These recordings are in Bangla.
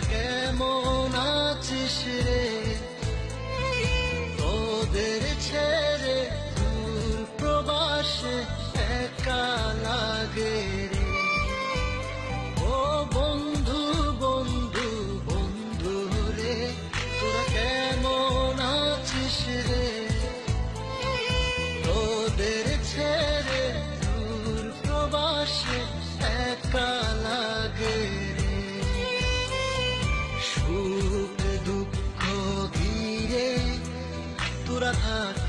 que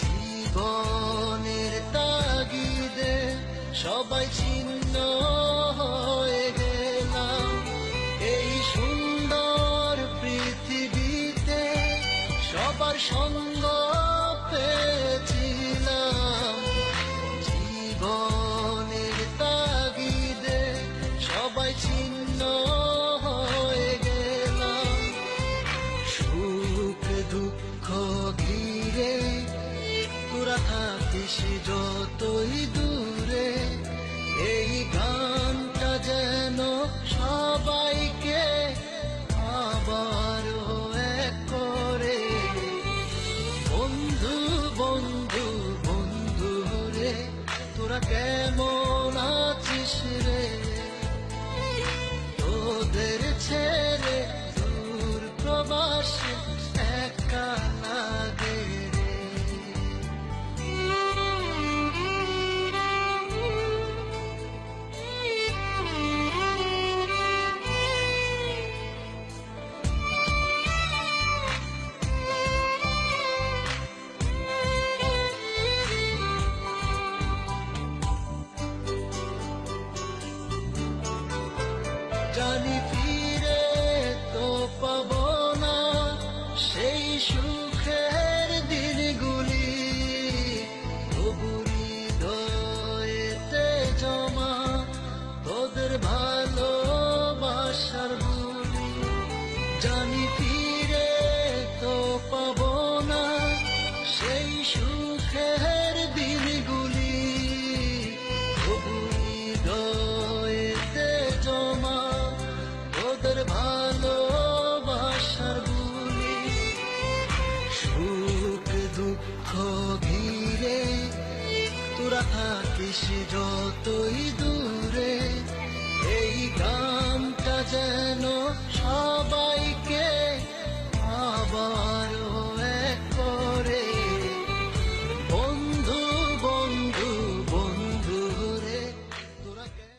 জীবনের তাগিদে সবাই ছিন্ন হয়ে গেলাম। এই সুন্দর পৃথিবীতে সবার সঙ্গ জীবনের তাগিদে সবাই থাকিস যতই দূরে, এই গানটা যেন সবাইকে আবার করে। বন্ধু বন্ধু বন্ধু রে, তোরা কেমন Johnny থাকিস যতই দূরে এই গানটা যেন সব